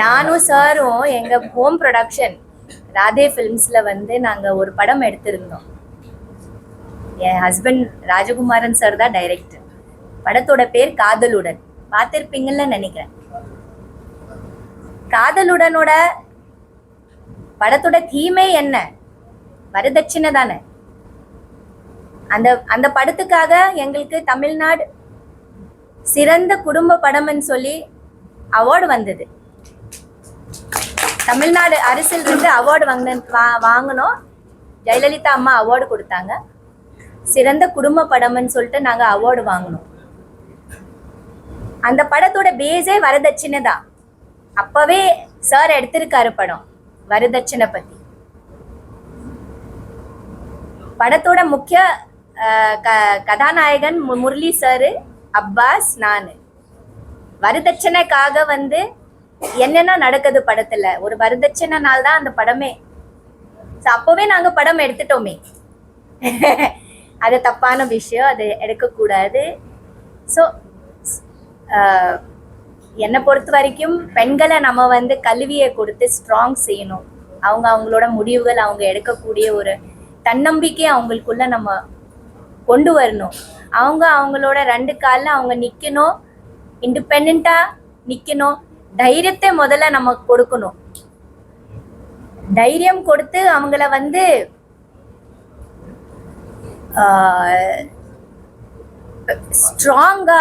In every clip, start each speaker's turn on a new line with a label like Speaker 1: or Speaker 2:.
Speaker 1: நானும் சாரும் எங்க ஹோம் ப்ரொடக்ஷன் ராதே ஃபிலிம்ஸ்ல வந்து நாங்க ஒரு படம் எடுத்திருந்தோம். என் ஹஸ்பண்ட் ராஜகுமாரன் சார் தான் டைரக்டர் படத்தோட பேர் காதலுடன். பார்த்திருப்பீங்கன்னு நினைக்கிறேன். காதலுடனோட படத்தோட தீமே என்ன? வரதட்சணை தானே. அந்த அந்த படத்துக்காக எங்களுக்கு தமிழ்நாடு சிறந்த குடும்ப படம்னு சொல்லி அவார்டு வந்தது. தமிழ்நாடு அரசில் இருந்து அவார்டு வாங்கின வா- வாங்கினோம். ஜெயலலிதா அம்மா அவார்டு கொடுத்தாங்க. சிறந்த குடும்ப படம்னு சொல்லிட்டு நாங்க அவார்டு வாங்கினோம். அந்த படத்தோட பேஸே வரதட்சணை தான். அப்பவே சார் எடுத்திருக்காரு படம் வரதட்சணை பத்தி. படத்தோட முக்கிய அஹ், க- கதாநாயகன் மு- முரளி சார் அப்பாஸ் நான். வரதட்சணைக்காக வந்து என்னென்ன நடக்குது படத்துல? ஒரு வரதட்சணைனால தான் அந்த படமே. So, அப்பவே நாங்க படம் எடுத்துட்டோமே. அது தப்பான விஷயம் அது எடுக்கக்கூடாது. ஸோ என்னை பொறுத்த வரைக்கும் பெண்களை நம்ம வந்து கல்வியை கொடுத்து ஸ்ட்ராங் செய்யணும். அவங்க அவங்களோட முடிவுகள் அவங்க எடுக்கக்கூடிய ஒரு தன்னம்பிக்கை அவங்களுக்குள்ள நம்ம கொண்டு வரணும். அவங்க அவங்களோட ரெண்டு காலில் அவங்க நிற்கணும் இண்டிபெண்ட்டாக நிற்கணும் தைரியத்தை முதல்ல நம்ம கொடுக்கணும் தைரியம் கொடுத்து அவங்கள வந்து ஸ்ட்ராங்கா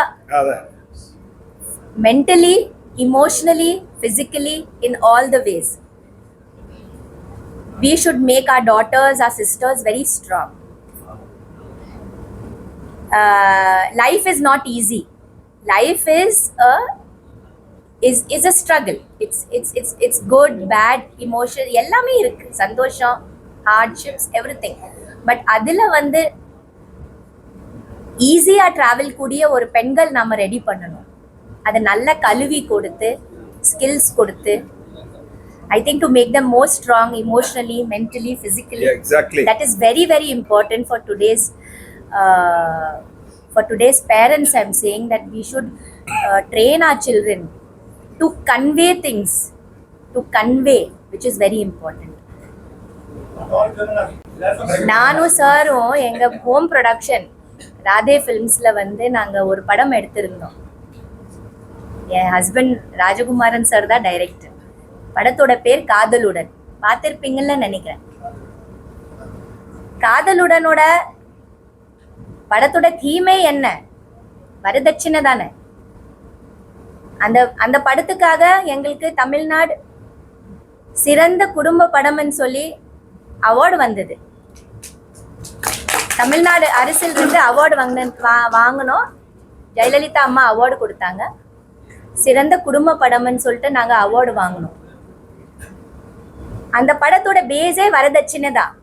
Speaker 1: mentally, emotionally, physically, in all the ways. We should make our daughters, our sisters very strong. Uh, life is not easy. Life is a is is a struggle. It's it's it's it's good, bad, emotion எல்லாமே இருக்கு சந்தோஷம் hardships every thing but அதில் வந்து ஈஸியாக travel கூடிய ஒரு பெண்கள் நம்ம ரெடி பண்ணணும் அது நல்ல கல்வி கொடுத்து ஸ்கில்ஸ் கொடுத்து I think to make them more strong emotionally mentally physically
Speaker 2: Yeah, exactly.
Speaker 1: that is very very important for today's parents i'm saying that we should uh, train our children to convey things to convey which is very நானும் சாரும் எங்க home production Radhe ஃபிலிம்ஸ்ல வந்து நாங்க ஒரு படம் எடுத்திருந்தோம் என் husband Rajakumaran sir தான் டைரக்டர் படத்தோட பேர் காதலுடன் பார்த்திருப்பீங்கன்னு நினைக்கிறேன் காதலுடனோட படத்தோட தீமே என்ன? வரதட்சணை தானே. அந்த அந்த படத்துக்காக எங்களுக்கு தமிழ்நாடு சிறந்த குடும்ப படம்னு சொல்லி அவார்டு வந்தது. தமிழ்நாடு அரசில் இருந்து அவார்டு வாங்கின வா- வாங்கினோம். ஜெயலலிதா அம்மா அவார்டு கொடுத்தாங்க. சிறந்த குடும்ப படம்னு சொல்லிட்டு நாங்க அவார்டு வாங்கினோம். அந்த படத்தோட பேஸே வரதட்சணை தான்.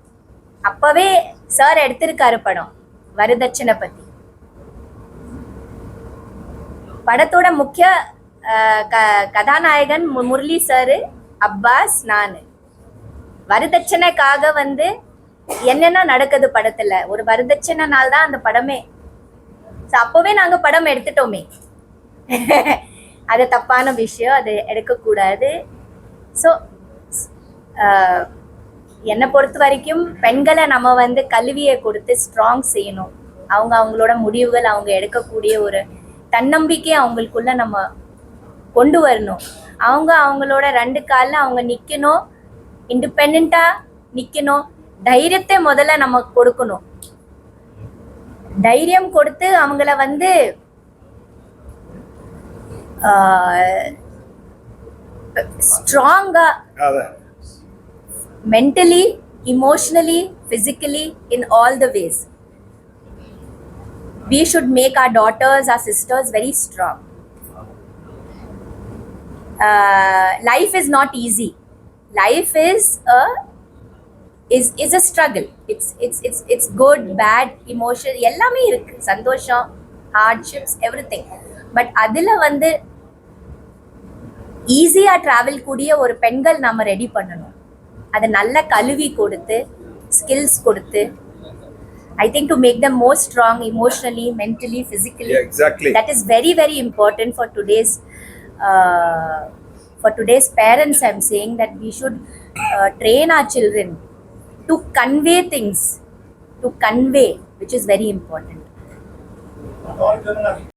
Speaker 1: அப்பவே சார் எடுத்திருக்காரு படம். வரதட்சணை பத்தி படத்தோட முக்கிய அஹ், க- கதாநாயகன் மு- முரளி சாரு அப்பாஸ் நான். வரதட்சணைக்காக வந்து என்னென்ன நடக்குது படத்துல? ஒரு வரதட்சணைனால தான் அந்த படமே. So, அப்பவே நாங்க படம் எடுத்துட்டோமே. அது தப்பான விஷயம் அது எடுக்கக்கூடாது. ஸோ என்னை பொறுத்த வரைக்கும் பெண்களை நம்ம வந்து கல்வியை கொடுத்து ஸ்ட்ராங் செய்யணும். அவங்க அவங்களோட முடிவுகள் அவங்க எடுக்கக்கூடிய ஒரு தன்னம்பிக்கை அவங்களுக்குள்ள நம்ம கொண்டு வரணும். அவங்க அவங்களோட ரெண்டு காலில் அவங்க நிற்கணும் இண்டிபெண்ட்டாக நிற்கணும் தைரியத்தை முதல்ல நம்ம கொடுக்கணும். தைரியம் கொடுத்து அவங்கள வந்து ஸ்ட்ராங்கா mentally, emotionally, physically, in all the ways. We should make our daughters, our sisters very strong. Uh, life is not easy. Life is a is is a struggle. It's it's it's it's good, bad, emotion எல்லாமே இருக்கு சந்தோஷம் hardships every thing but அதில் வந்து ஈஸியாக travel கூடிய ஒரு பெண்கள் நம்ம ரெடி பண்ணணும் அது நல்ல கல்வி கொடுத்து ஸ்கில்ஸ் கொடுத்து I think to make them more strong emotionally mentally physically that is very very important for today's uh, for today's parents i'm saying that we should uh, train our children to convey things to convey which is very important